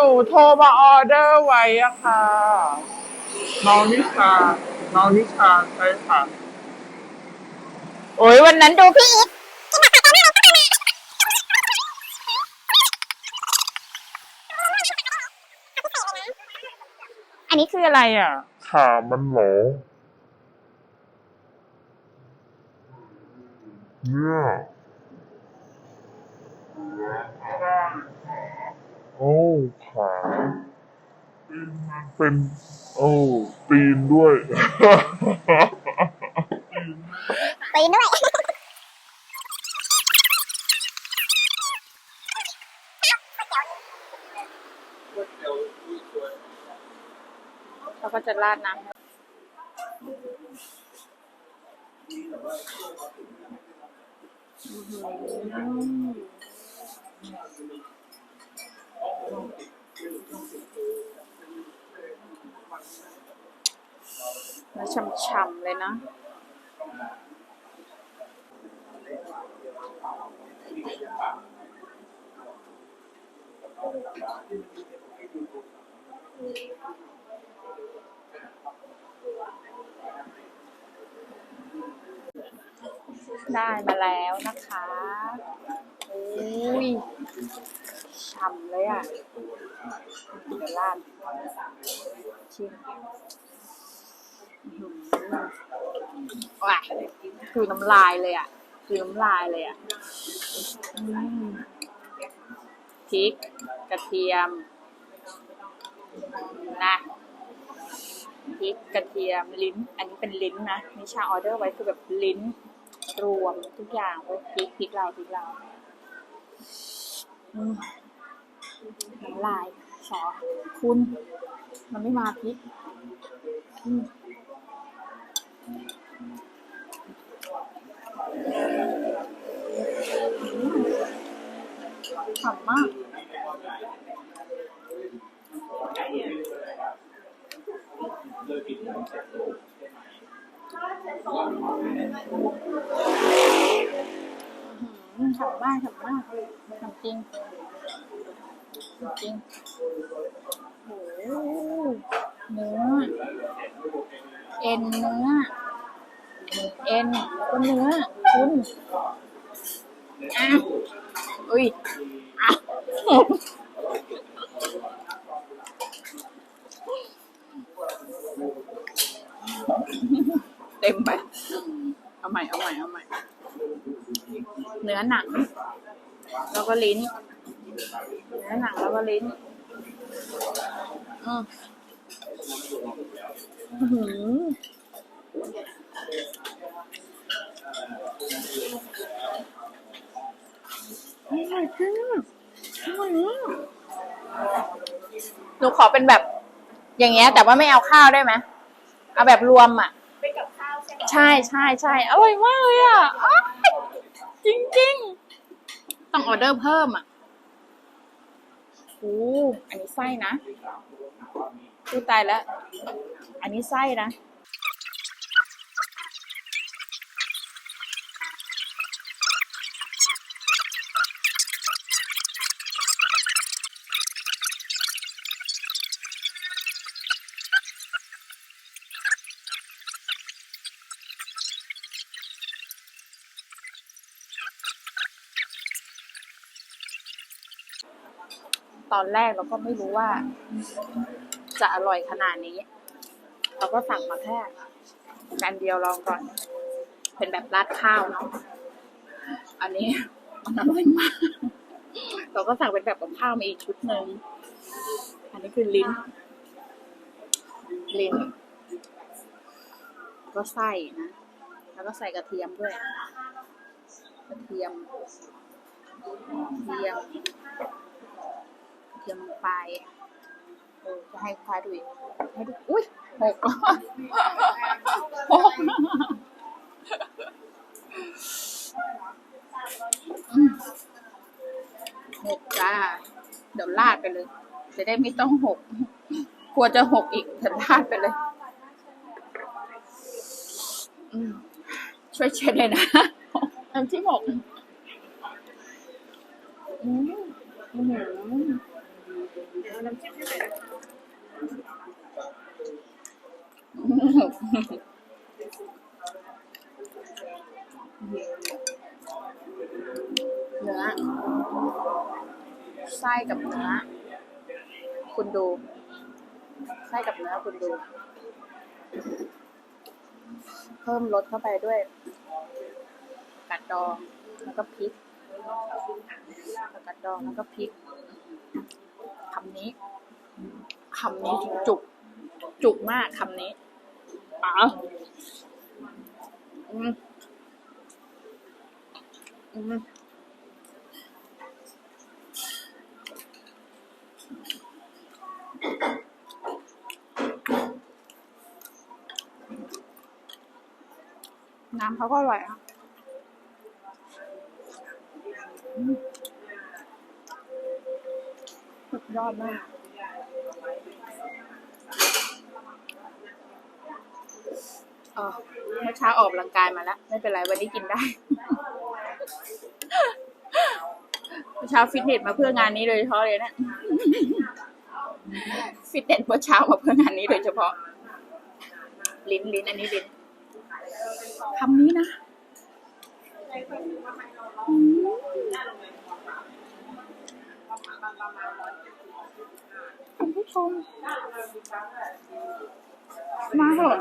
หนูโทรมาออเดอร์ไว้อะค่ะน้องนิชา น้องนิชาใช่ค่ะ โอ้ยวันนั้นดูพี่อีทอันนี้คืออะไรอะ ขามันเหรอเนี่ย โอ้ขาตีนมันเป็น โอ้ตีนด้วยตีนด้วย เราก็จะราดน้ำอื้อ แล้วช่ำๆเลยนะได้มาแล้วนะคะอุ้ย ฉ่ำเลยอะเดี๋ยวราดชิมหือว้าคือน้ำลายเลยอะ คือน้ำลายเลยอะพริก กระเทียม นะพริกกระเทียมลิ้น อันนี้เป็นลิ้นนะนิชาออเดอร์ไว้คือแบบลิ้น รวมทุกอย่างไว้พริกพริกเราพริกเรา อืม ลายสอคุณ มันไม่มาพริกอืมฉ่ำมากอืมฉ่ำมากฉ่ำมากฉ่ำจริง จริงโอ้โหเนื้อ เอ็นเนื้อ เอ็นแล้วก็เนื้อ คุณอะอุ้ยอะเต็มไป เอาใหม่ เอาใหม่ เอาใหม่ เนื้อหนัง แล้วก็ลิ้น วก็ลิ้นอืมอื้อหืออร่อยจริงอร่อยมากหนูขอเป็นแบบ อย่างเงี้ย แต่ว่าไม่เอาข้าวได้ไหมเอาแบบรวมอะเป็นกับข้าวใช่ไหมใช่ใช่ใช่อร่อยมากเลยอะอ้ายจริงจริงๆต้องออเดอร์เพิ่มอะ โอ้อันนี้ไส้นะดูตายแล้ว อันนี้ไส้นะ ตอนแรกเราก็ไม่รู้ว่า จะอร่อยขนาดนี้ เราก็สั่งมาแค่จานเดียวลองก่อน เป็นแบบราดข้าวเนาะอันนี้มันอร่อยมาก เราก็สั่งเป็นแบบกับข้าวมาอีกชุดหนึ่งอันนี้คือลิ้น ลิ้น ก็ใส่นะ แล้วก็ใส่กระเทียมด้วย กระเทียมกระเทียม ทียมลงไปเออจะให้ควายดูอีกให้ดูอุ้ยหกหกหกจ้า เดี๋ยวลาดไปเลย จะได้ไม่ต้องหกกลัวจะหกอีกเดี๋ยวลาดไปเลยช่วยเช็ดเลยนะอันที่หกอืม น้ำจิ้มให้หม่นะคะเนื้อไส้กับเนื้อ คุณดูไส้กับเนื้อคุณดู เพิ่มรสเข้าไปด้วยกัดดองแล้วก็พริกกัดดองแล้วก็พริก คำนี้คำนี้จุกจุกมากคำนี้อ๋ออืมอืมน้ำเขาก็อร่อยอะอืมสุด ยอดมาก อ๋อเมื่อเช้าออกกำลังกายมาแล้ว ไม่เป็นไรวันนี้กินได้ เมื่อเช้าฟิตเนสมาเพื่องานนี้โดยเฉพาะเลยเนะฟิตเนสเมื่อเช้ามาเพื่องานนี้โดยเฉพาะ ลิ้นลิ้นอันนี้ลิ้นคำนี้นะอืม ชม มาเหอะ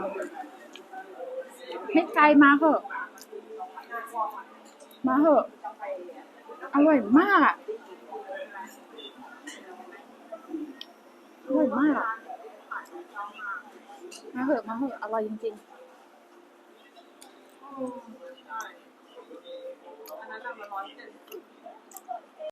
ไม่ไกลมาเหอะมาเหอะอร่อยมากอร่อยมาก มาเหอะมาเหอะอร่อยจริงอั